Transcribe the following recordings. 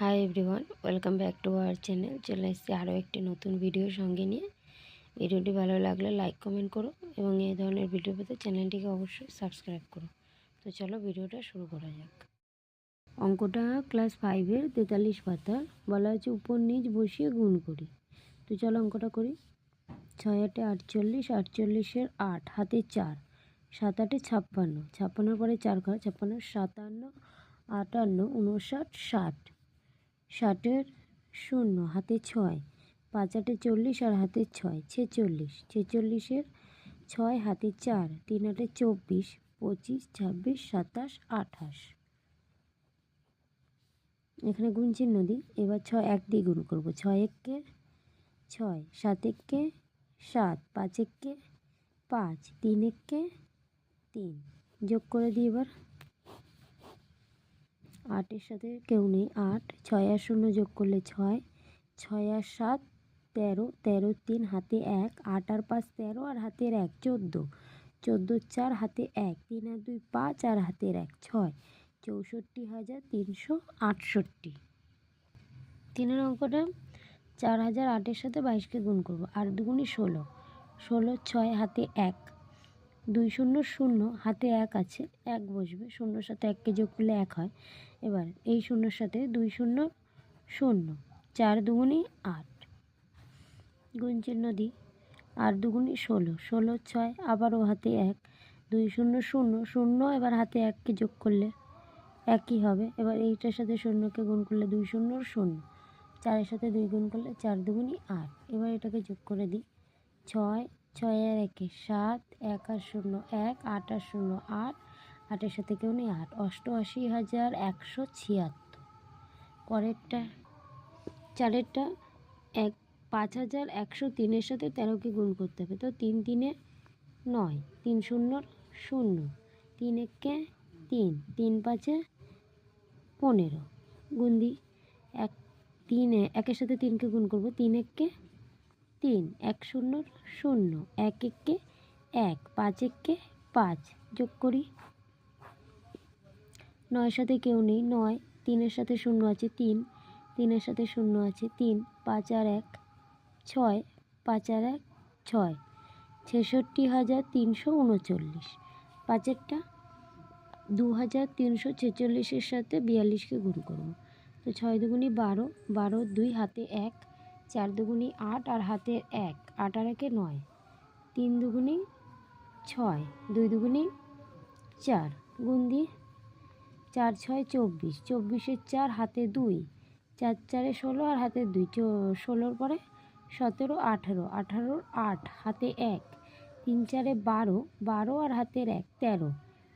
Hi everyone welcome back to our channel চলে এসেছি আরও একটি নতুন ভিডিও সঙ্গে নিয়ে। ভিডিওটি ভালো লাগলে লাইক কমেন্ট করো এবং এই ধরনের ভিডিও পেতে চ্যানেলটিকে অবশ্যই সাবস্ক্রাইব করো। তো চলো ভিডিওটা শুরু করা যাক। অঙ্কটা ক্লাস ফাইভের তেতাল্লিশ পাতার। বলা হচ্ছে উপর নিচ বসিয়ে গুণ করি। তো চলো অঙ্কটা করি। ছয় আটে আটচল্লিশ, আটচল্লিশের আট, হাতে চার। সাত আটে ছাপ্পান্ন। ছাপ্পান্নর পরে চার ঘর ছাপ্পান্ন সাতান্ন, আটান্ন, উনষাট, ষাট। ষাটের শূন্য, হাতে ছয়। পাঁচ আটে চল্লিশ আর হাতে ছয়, ছেচল্লিশ। ছেচল্লিশের ছয়, হাতে চার। তিন আটে চব্বিশ, পঁচিশ, ছাব্বিশ, সাতাশ, আঠাশ। এখানে গুণ চিহ্ন দিই। এবার ছয়, এক দিয়ে গুণ করব। ছয় এককে ছয়, সাত এককে সাত, পাঁচ এককে পাঁচ, তিন এককে তিন। যোগ করে দিই এবার। আটের সাথে কেউ নেই, আট, ছয় আর শূন্য যোগ করলে ছয় ছয় আর সাত, তেরো তেরো তিন, হাতে এক, আট আর পাঁচ তেরো আর হাতের এক, চোদ্দ চোদ্দ চার, হাতে এক, তিন আর দুই, পাঁচ আর হাতের এক, ছয়, চৌষট্টি হাজার তিনশো আটষট্টি। তিনের অঙ্কটা চার হাজার আটের সাথে বাইশকে গুণ করব, আর দুগুণি ষোলো ষোলো, ছয়, হাতে এক, দুই শূন্য শূন্য, হাতে এক আছে, এক বসবে শূন্যর সাথে এককে যোগ করলে এক হয় এবার এই শূন্যর সাথে দুই শূন্য শূন্য, চার দুগুণি আট। গুণ চিহ্ন দিই আর দুগুণি ষোলো ষোলো ছয়, আবারও হাতে এক, দুই শূন্য শূন্য শূন্য, এবার হাতে এককে যোগ করলে একই হবে। এবার এইটার সাথে শূন্যকে গুণ করলে দুই শূন্য শূন্য, চারের সাথে দুই গুণ করলে চার দুগুণি আট। এবার এটাকে যোগ করে দিই ছয় ছয় আর একে সাত, এক আর শূন্য এক, আট আর শূন্য আট আটের সাথে কেউ নেই আট অষ্টআশি হাজার একশো ছিয়াত্তর। পরেরটা, চারেরটা এক, পাঁচ হাজার একশো তিনের সাথে তেরোকে গুণ করতে হবে। তো তিন তিনে নয়, তিন শূন্যর শূন্য তিন একে তিন তিন পাঁচে পনেরো। গুণ দিই এক তিনে, একের সাথে তিনকে গুণ করব তিন এককে তিন, এক শূন্যর শূন্য এক এককে এক পাঁচ এককে পাঁচ, যোগ করি নয়ের সাথে কেউ নেই, নয়, তিনের সাথে শূন্য আছে তিন, তিনের সাথে শূন্য আছে তিন, পাঁচ আর এক, ছয়, পাঁচ আর এক, ছয়, ছেষট্টি হাজার তিনশো উনচল্লিশ পাঁচেরটা দু হাজার তিনশো ছেচল্লিশের সাথে বিয়াল্লিশকে গুণ করব, তো ছয় দুগুনি বারো বারো দুই হাতে এক, চার দুগুনি আট আর হাতে এক, আট আর একে নয়, তিন দুগুনি ছয়, দুই দুগুনি চার, গুণ দিয়ে চার ছয় চব্বিশ, চব্বিশের চার হাতে দুই, চার চারে ষোলো আর হাতে দুই ষোলোর পরে সতেরো, আঠারো আঠারোর আট, হাতে এক, তিন চারে বারো বারো আর হাতের এক, তেরো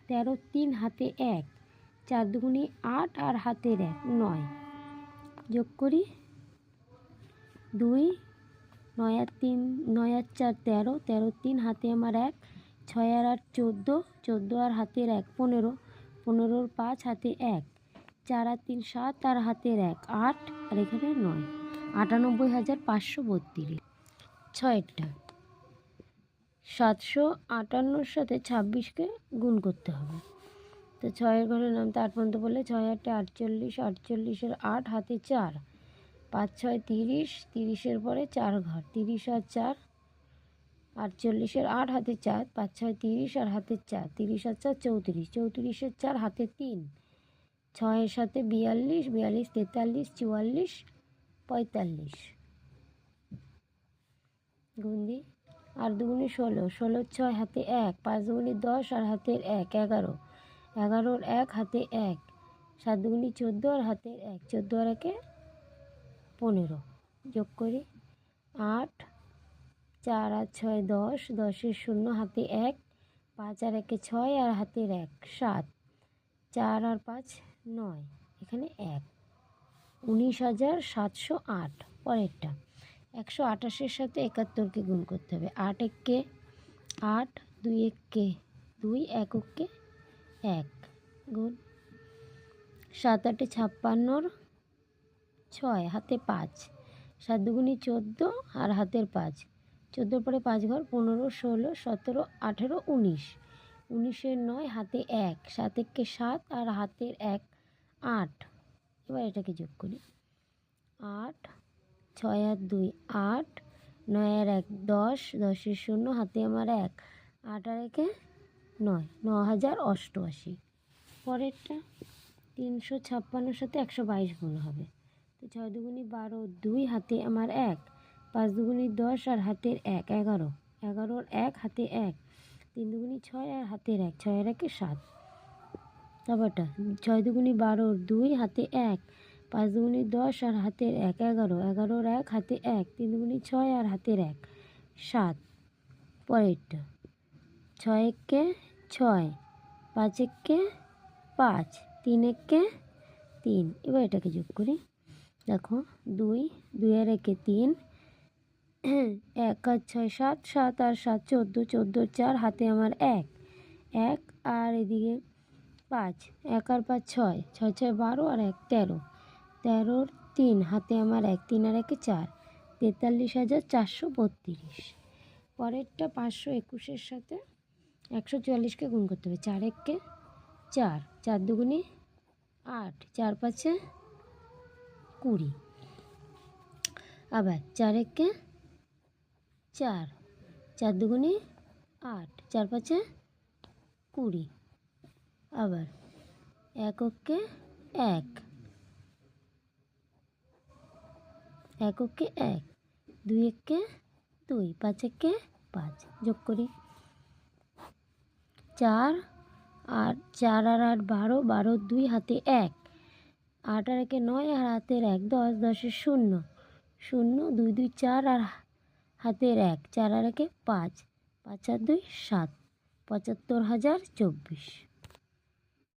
তেরো, তিন হাতে এক, চার দুগুনি আট আর হাতের এক, নয়, যোগ করি দুই, নয় আর তিন, নয় আর চার তেরো তেরো তিন হাতে আমার এক, ছয় আর আট চোদ্দ চোদ্দ আর হাতের এক, পনেরো পনেরোর পাঁচ হাতে এক, চার আর তিন সাত আর হাতের এক, আট আর এখানে নয়। আটানব্বই হাজার পাঁচশো বত্রিশ। ছয়টা। সাতশো আটান্নর সাথে ছাব্বিশকে গুণ করতে হবে। তো ছয়ের ঘরের নাম তার পর্যন্ত বললে ছয় আটে আটচল্লিশ, আটচল্লিশের আট হাতে চার, পাঁচ ছয় তিরিশ, তিরিশের পরে চার ঘর, তিরিশ আর চার আটচল্লিশের আট হাতে চার, পাঁচ ছয় তিরিশ আর হাতে চার, তিরিশ আর চার চৌত্রিশ, চৌত্রিশের চার হাতে তিন, ছয়ের সাথে বিয়াল্লিশ বিয়াল্লিশ তেতাল্লিশ, চুয়াল্লিশ, পঁয়তাল্লিশ। গুন্দি আর দুগুনি ষোলো ষোলোর ছয় হাতে এক, পাঁচ দুগুনি দশ আর হাতের এক, এগারো, এগারোর এক হাতে এক, সাত দুগুনি চোদ্দ আর হাতের এক, চোদ্দ আর একে পনেরো। যোগ করি, আট চার আর ছয় দশ, দশের শূন্য হাতে এক, পাঁচ আর একে ছয় আর হাতের এক, সাত, চার আর পাঁচ নয়, এখানে এক। উনিশ হাজার সাতশো আট, পরেরটা। একশো আঠাশের সাথে একাত্তরকে গুণ করতে হবে। আট এককে আট, দুই এককে দুই, এককে এক, গুণ সাত আটে ছাপ্পান্নর ছয়, হাতে পাঁচ। সাত দুগুনি চোদ্দ আর হাতের পাঁচ। চোদ্দোর পরে পাঁচ ঘর, পনেরো, ষোলো, সতেরো, আঠেরো, উনিশ। উনিশের নয়, হাতে এক। সাত এককে সাত আর হাতের এক, আট। এবার এটাকে যোগ করি। আট, ছয় আর দুই, আট। নয় আর এক, দশ। দশের শূন্য, হাতে আমার এক। আট আর একে নয়। ন হাজার অষ্টআশি। পরেরটা তিনশো ছাপ্পান্নর সাথে একশো বাইশ গুণ হবে। তো ছয় দুগুনি বারো, দুই, হাতে আমার এক। পাঁচ দুগুনি দশ আর হাতের এক, এগারো। এগারোর এক হাতে এক। তিন দুগুনি ছয় আর হাতের এক ছয়ের একে সাত। তারপরটা, ছয় দুগুনি বারো দুই হাতে এক। পাঁচ দুগুনি দশ আর হাতের এক, এগারো। এগারোর এক হাতে এক। তিন দুগুনি ছয় আর হাতের এক, সাত। পরেরটা, ছয় একে ছয়, পাঁচ একে পাঁচ, তিন একে তিন। এবার এটাকে যোগ করি। দেখো, দুই দুইয়ের একে তিন এক আর ছয় সাত সাত আর সাত চোদ্দ চোদ্দোর চার, হাতে আমার এক। এক আর এদিকে পাঁচ। এক আর পাঁচ ছয়। ছয় ছয় বারো আর এক তেরো। তেরোর তিন, হাতে আমার এক, তিন আর একে চার। তেতাল্লিশ হাজার চারশো বত্রিশ। পরেরটা পাঁচশো একুশের সাথে একশো চুয়াল্লিশকে গুণ করতে হবে। চার এককে চার। চার দুগুনি আট। চার পাঁচে কুড়ি। আবার চার একে চার। চার দুগুনি আট। চার পাঁচে কুড়ি। আবার এককে এক। এককে এক। দুই একে দুই। পাঁচ একে পাঁচ। যোগ করি। চার আর চার আর আট বারো। বারো দুই হাতে এক। আট আর একে নয় আর হাতের এক দশ। দশের শূন্য। শূন্য, দুই দুই, চার আর হাতের এক চার আর একে পাঁচ পাঁচ আর দুই সাত পঁচাত্তর হাজার চব্বিশ।